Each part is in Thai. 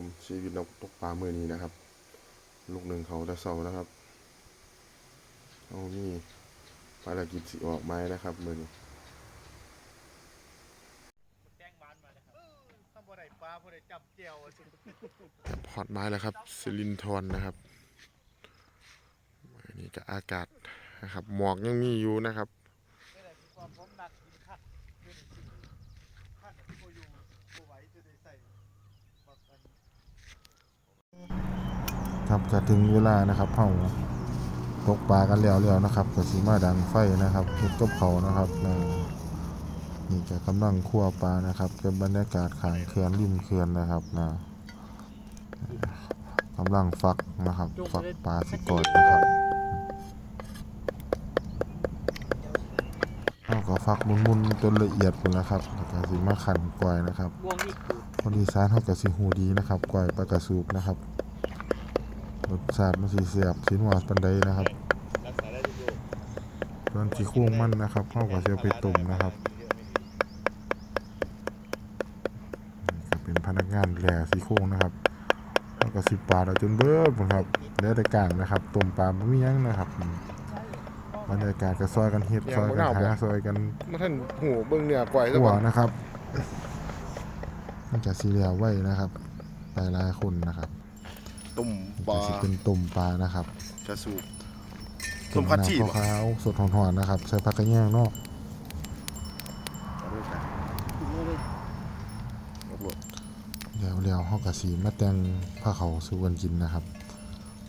ผมชีวิตนกตกปลามือนี้นะครับ ลูกหนึ่งเขาจะเศร้านะครับเอานี่ภารกิจสิออกไม้นะครับมือนี้แล้วครับพอดไม้แล้วครับสิรินทรนนะครับนี้ก็อากาศนะครับหมอกยังมีอยู่นะครับ ไม่ได้มีความพร้อมหนักกินขัดเพื่อนกินขัดที่บ่อยู่บ่ไหวจะได้ใส่บักกัน ครับก็ถึงเวลานะครับเฮาตกปลากันแล้วแล้วนะครับก็สิมาดังไฟนะครับเฮ็ดกับเขาวนะครับอ่านี่ก็กำลังคั่วปลานะครับเป็นบรรยากาศขางเขื่อนริมเขื่อนนะครับนะกำลังฟักนะครับฟักปลาสิกอดนะครับเอาก็ฟักมุนๆจนละเอียดหมดแล้วครับแล้วก็สิมาขันกล้วยนะครับบ่วงนี่คือคนอีสานเขาก็สิหูดีนะครับกล้วยปลากระสูบนะครับ รสชาติมันสิเสียบสินหวานปันใดนะครับรักษาได้ทุกโรคส่วนที่โค้งมันนะครับเขาก็จะเอาไปต้มนะครับนี่ก็เป็นพนักงานแหล่สีโค้งนะครับเขาก็สิปลาเราจนเบิดหมดครับเหลือแต่กลางนะครับต้มปลาไม่มีหยังนะครับบรรยากาศก็ซอยกันเฮ็ดซอยกันหาซอยกันมาท่านหูเบิ่งเนื้อก่อยซะหัก่วอนนะครับมันจะสีเหลียวไว้นะครับไปหลายคนนะครับ ตุ่มนี่ปลาก็สิเป็นต้มปลานะครับจะสูบต้ต้มมผัดน้ำชีข้าวขาวสดหอนๆนะครับ ใส่ผักกระเทียมเนาะเดี๋ยวเดี๋ยวเฮากะสีมาแต่งผ้าเขาวสู่กันกินนะครับ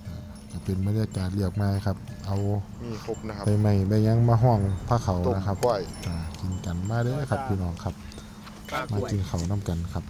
อ่าก็เป็นบรรยากาศเรียบง่ายครับ เอามีครบนะครับใบไม้ใบหยังมาห้องผ้าเขาวต้มนะครับก้อยอ่ากินกันมาเด้อครับพี่น้องครับ มากินเขาวน้ำกันครับ